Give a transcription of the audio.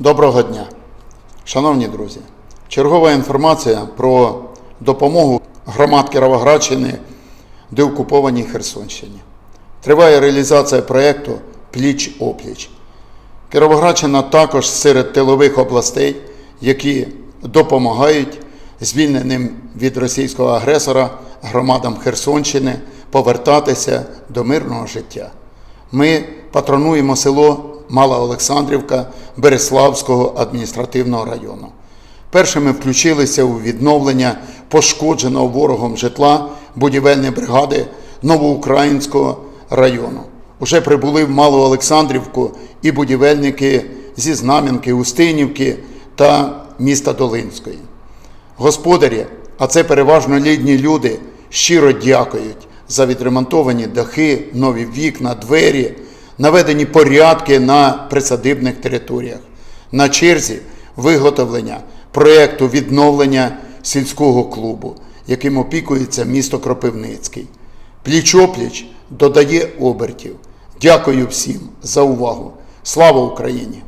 Доброго дня, шановні друзі. Чергова інформація про допомогу громад Кіровоградщини деокупованій Херсонщині. Триває реалізація проєкту Пліч опліч. Кіровоградщина також серед тилових областей, які допомагають звільненим від російського агресора громадам Херсонщини повертатися до мирного життя. Ми патронуємо село Мала Олександрівка Береславського адміністративного району. Першими включилися у відновлення пошкодженого ворогом житла будівельної бригади Новоукраїнського району. Уже прибули в Малу Олександрівку і будівельники зі Знам'янки, Устинівки та міста Долинської. Господарі, а це переважно літні люди, щиро дякують за відремонтовані дахи, нові вікна, двері, наведені порядки на присадибних територіях. На черзі виготовлення проєкту відновлення сільського клубу, яким опікується місто Кропивницький. Пліч-опліч додає обертів. Дякую всім за увагу. Слава Україні!